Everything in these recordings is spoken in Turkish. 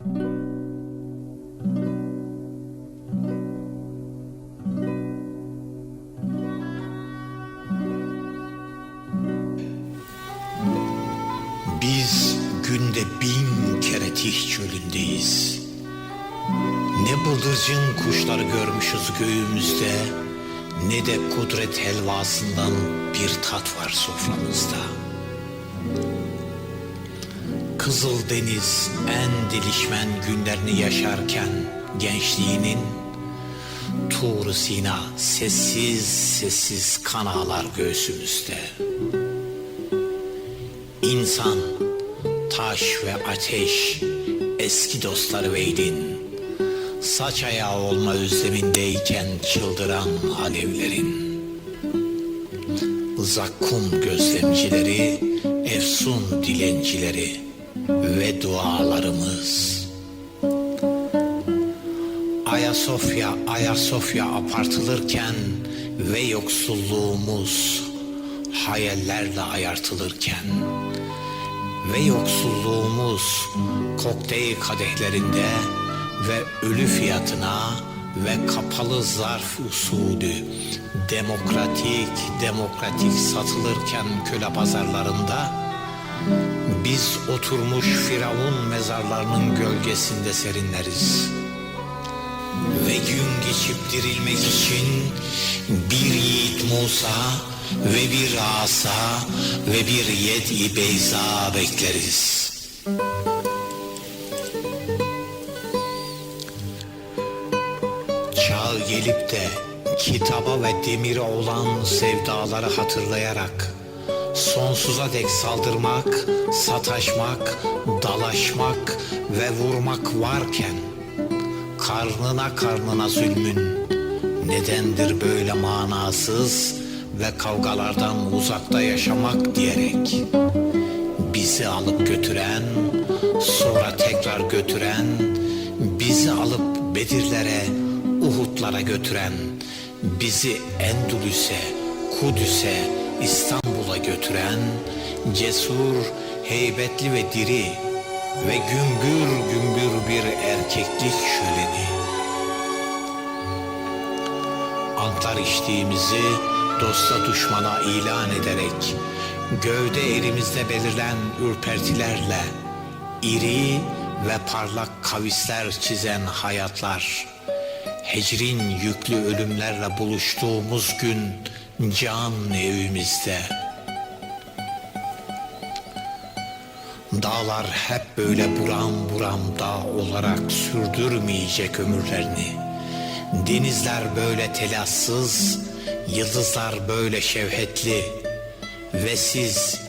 Biz günde bin kere Tih çölündeyiz. Ne bıldırcın kuşları görmüşüz göğümüzde, ne de kudret helvasından bir tat var soframızda. Kızıl Deniz en delişmen günlerini yaşarken gençliğinin Tur Sina sessiz sessiz kan ağlar göğsümüzde. İnsan, taş ve ateş eski dostları veydin. Saç ayağı olma özlemindeyken çıldıran alevlerin. Zakkum gözlemcileri, efsun dilencileri ve dualarımız. Ayasofya, Ayasofya apartılırken ve yoksulluğumuz hayallerle ayartılırken ve yoksulluğumuz kokteyl kadehlerinde ve ölü fiyatına ve kapalı zarf usulü demokratik demokratik satılırken köle pazarlarında biz oturmuş firavun mezarlarının gölgesinde serinleriz. Ve gün geçip dirilmek için bir yiğit Musa ve bir asa ve bir yedi beyza bekleriz. Çağ gelip de kitaba ve demire olan sevdaları hatırlayarak sonsuza dek saldırmak, sataşmak, dalaşmak ve vurmak varken karnına karnına zulmün nedendir böyle manasız ve kavgalardan uzakta yaşamak diyerek bizi alıp götüren sonra tekrar götüren bizi alıp Bedirlere Uhudlara götüren bizi Endülüs'e Kudüs'e İstanbul'a götüren cesur heybetli ve diri ve gümbür gümbür bir erkeklik şöleni. Antlar içtiğimizi dosta düşmana ilan ederek gövde elimizde belirlen ürpertilerle iri ve parlak kavisler çizen hayatlar hecrin yüklü ölümlerle buluştuğumuz gün can evimizde Dağlar hep böyle buram buram dağ olarak sürdürmeyecek ömürlerini. Denizler böyle telassız, yıldızlar böyle şevhetli. Ve siz,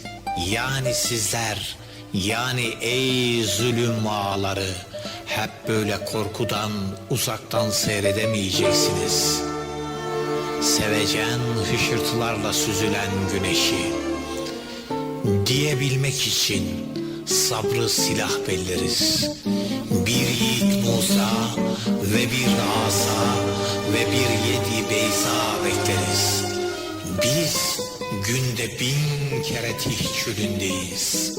yani sizler, yani ey zulüm ağları, hep böyle korkudan uzaktan seyredemeyeceksiniz. Sevecen hışırtılarla süzülen güneşi, diyebilmek için sabrı silah belleriz. Bir yiğit Musa ve bir asa ve bir yedi beyza bekleriz. Biz günde bin kere tih çölündeyiz.